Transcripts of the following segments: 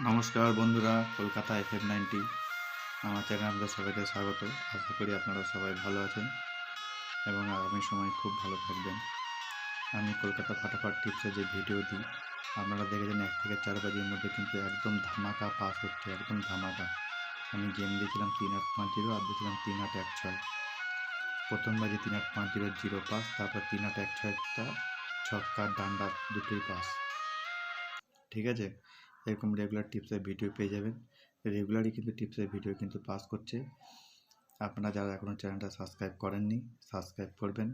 নমস্কার বন্ধুরা, Kolkata F M ninety. আমার চ্যানেলে আপনাদের সবাইকে স্বাগত। আশা করি আপনারা সবাই ভালো আছেন এবং আগামী সময় খুব ভালো থাকবেন। আমি কলকাতা ফাটাফাট টিপসের যে ভিডিও দিই, আপনারা দেখেছেন এক থেকে চার বাজির মধ্যে কিন্তু একদম ধামাকা পাস হচ্ছে, একদম ধামাকা। আমি গেম দিয়েছিলাম তিন আট পাঁচ জিরো আর দিয়েছিলাম তিন আট এক ছয়। প্রথম বাজে তিন আট পাঁচ জিরো জিরো পাস তারপর তিন আট এক ছয়টা ছক্কা, ডান্ডা, দুটোই পাস ঠিক আছে? এরকম রেগুলার টিপসের ভিডিও পেয়ে যাবেন। রেগুলারই কিন্তু টিপসের ভিডিও কিন্তু পাস করছে। আপনারা যারা এখনও চ্যানেলটা সাবস্ক্রাইব করেননি সাবস্ক্রাইব করবেন।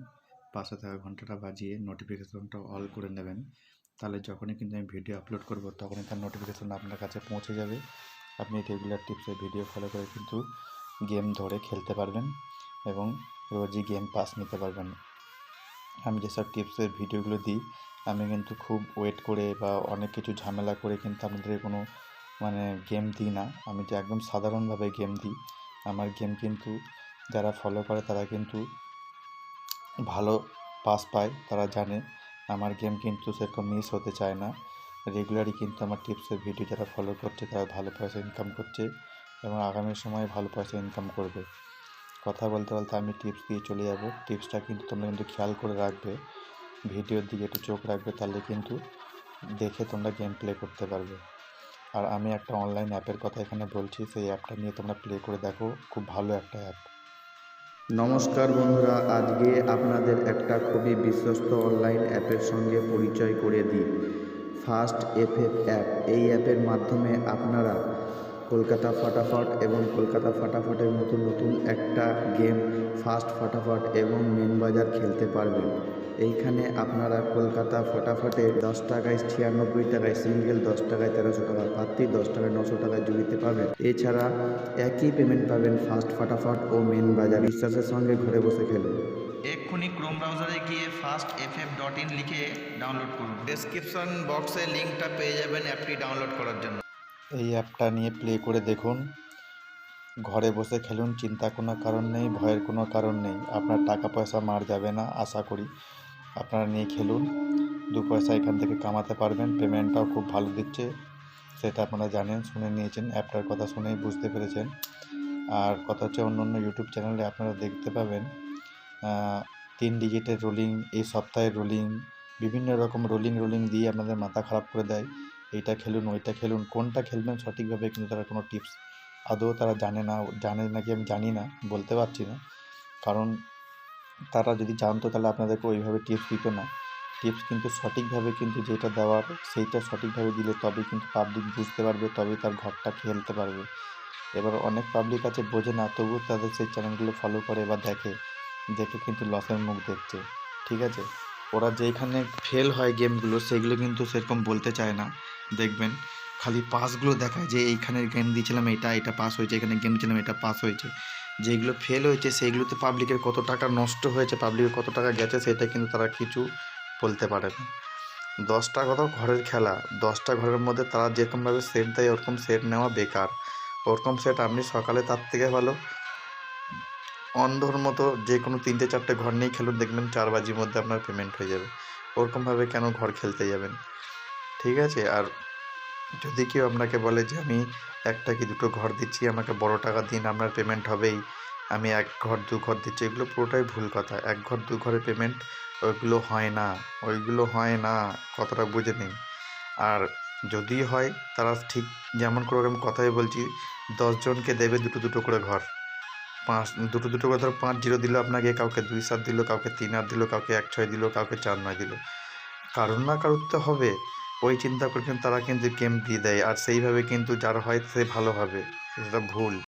পাশে থাকা ঘন্টাটা বাজিয়ে নোটিফিকেশনটা অল করে নেবেন। তাহলে যখনই কিন্তু আমি ভিডিও আপলোড করব, তখনই তার নোটিফিকেশন আপনার কাছে পৌঁছে যাবে। আপনি রেগুলার টিপসের ভিডিও ফলো করে কিন্তু গেম ধরে খেলতে পারবেন এবং রোজই গেম পাস নিতে পারবেন। আমি যেসব টিপসের ভিডিওগুলো দিই, আমি কিন্তু খুব ওয়েট করে বা অনেক কিছু ঝামেলা করে কিন্তু আপনাদের কোনো মানে গেম দিই না। আমি যে একদম সাধারণভাবে গেম দিই, আমার গেম কিন্তু যারা ফলো করে তারা কিন্তু ভালো পাস পায়, তারা জানে। আমার গেম কিন্তু সেরকম মিস হতে চায় না। রেগুলারই কিন্তু আমার টিপসের ভিডিও যারা ফলো করছে তারা ভালো পয়সা ইনকাম করছে এবং আগামী সময়ে ভালো পয়সা ইনকাম করবে। কথা বলতে বলতে আমি টিপস দিয়ে চলে যাব। টিপসটা কিন্তু তোমরা কিন্তু খেয়াল করে রাখবে। ভিডিওর দিকে একটু চোখ রাখবে তাহলে কিন্তু দেখে তোমরা গেম প্লে করতে পারবে। আর আমি একটা অনলাইন অ্যাপের কথা এখানে বলছি, সেই অ্যাপটা নিয়ে তোমরা প্লে করে দেখো। খুব ভালো একটা অ্যাপ নমস্কার বন্ধুরা, আজকে আপনাদের একটা খুবই বিশ্বস্ত অনলাইন অ্যাপের সঙ্গে পরিচয় করে দিই। ফার্স্ট এফএফ অ্যাপ এই অ্যাপের মাধ্যমে আপনারা কলকাতা ফাটাফট এবং কলকাতা ফাটাফটের মতো নতুন একটা গেম ফাস্ট ফাটাফট এবং মেন বাজার খেলতে পারবেন। এইখানে আপনারা কলকাতা ফটাফটে দশ টাকায় ছিয়ানব্বই টাকায় সিঙ্গেল দশ টাকায় তেরোশো টাকা পাত্তি, দশ টাকায় নশো টাকায় জুড়িতে পাবেন। এছাড়া একই পেমেন্ট পাবেন ফাস্ট ফাটাফট ও মেন বাজার। বিশ্বাসের সঙ্গে ঘরে বসে খেলুন। এক্ষুনি ক্রোম ব্রাউজারে গিয়ে first F F dot in লিখে ডাউনলোড করুন। ডেসক্রিপশন বক্সে লিঙ্কটা পেয়ে যাবেন অ্যাপটি ডাউনলোড করার জন্য। এই অ্যাপটা নিয়ে প্লে করে দেখুন। ঘরে বসে খেলুন, চিন্তা কোনো কারণ নেই, ভয়ের কোনো কারণ নেই। আপনার টাকা পয়সা মার যাবে না, আশা করি। আপনারা নিয়ে খেলুন। দু পয়সা এখান থেকে কামাতে পারবেন পেমেন্টটাও খুব ভালো দিচ্ছে। সেটা আপনারা জানেন, শুনে নিয়েছেন, অ্যাপটার কথা শুনেই বুঝতে পেরেছেন। আর কথা হচ্ছে অন্য অন্য ইউটিউব চ্যানেলে আপনারা দেখতে পাবেন তিন ডিজিটের রোলিং এই সপ্তাহের রোলিং বিভিন্ন রকম রোলিং রোলিং দিয়ে আপনাদের মাথা খারাপ করে দেয়। এইটা খেলুন, ওইটা খেলুন, কোনটা খেলবেন সঠিকভাবে কিন্তু তারা কোনো টিপস আদৌ তারা জানে না, জানে নাকি আমি জানি না, বলতে পারছি না। কারণ তারা যদি জানতো তাহলে আপনাদেরকে ওইভাবে টিপস দিত না। টিপস কিন্তু সঠিকভাবে কিন্তু যেটা দেওয়ার সেইটা সঠিকভাবে দিলে তবেই কিন্তু পাবলিক বুঝতে পারবে, তবেই তার ঘরটা খেলতে পারবে। এবার অনেক পাবলিক আছে বোঝে না তবুও তাদের সেই চ্যানেলগুলো ফলো করে বা দেখে দেখে কিন্তু লসের মুখ দেখছে। ঠিক আছে? ওরা যেখানে ফেল হয় গেমগুলো সেগুলো কিন্তু সেরকম বলতে চায় না। দেখবেন, খালি পাসগুলো দেখায় যে এইখানে গেম দিয়েছিলাম এটা এটা পাস হয়েছে, এখানে গেম দিয়েছিলাম এটা পাস হয়েছে। যেগুলো ফেল হয়েছে, সেইগুলোতে পাবলিকের কত টাকা নষ্ট হয়েছে পাবলিকের কত টাকা গেছে, সেটা কিন্তু তারা কিছু বলতে পারে না। দশটা কথা ঘরের খেলা। দশটা ঘরের মধ্যে তারা যেরকমভাবে সেট দেয়, ওরকম সেট নেওয়া বেকার। ওরকম সেট আপনি সকালে তার থেকে ভালো অন্ধর মতো যে কোনো তিনটে চারটে ঘর নিয়েই খেলুন, দেখবেন চার বাজির মধ্যে আপনার পেমেন্ট হয়ে যাবে। ওরকমভাবে কেন ঘর খেলতে যাবেন? ঠিক আছে? আর যদি কেউ আপনাকে বলে যে, আমি একটা কি দুটো ঘর দিচ্ছি, আমাকে বড় টাকা দিন, আপনার পেমেন্ট হবেই, আমি এক ঘর, দু ঘর দিচ্ছি, এগুলো পুরোটাই ভুল কথা। এক ঘর, দু ঘরে পেমেন্ট ওইগুলো হয় না। ওইগুলো হয় না কতটা বুঝে নিন। আর যদি হয়, তারা ঠিক যেমন করে আমি কথাই বলছি, দশজনকে দেবে দুটো দুটো করে ঘর। পাঁচ, দুটো দুটো করে ধরো পাঁচ জিরো দিল আপনাকে, কাউকে দুই সাত দিল, কাউকে তিন আট দিল, কাউকে এক ছয় দিল, কাউকে চার নয় দিল। কারণ না কারোর তো হবে। ওই চিন্তা করে কিন্তু তারা কিন্তু গেম দিয়ে দেয়। আর সেইভাবে কিন্তু যার হয় সে ভালো হবে। সেটা ভুল।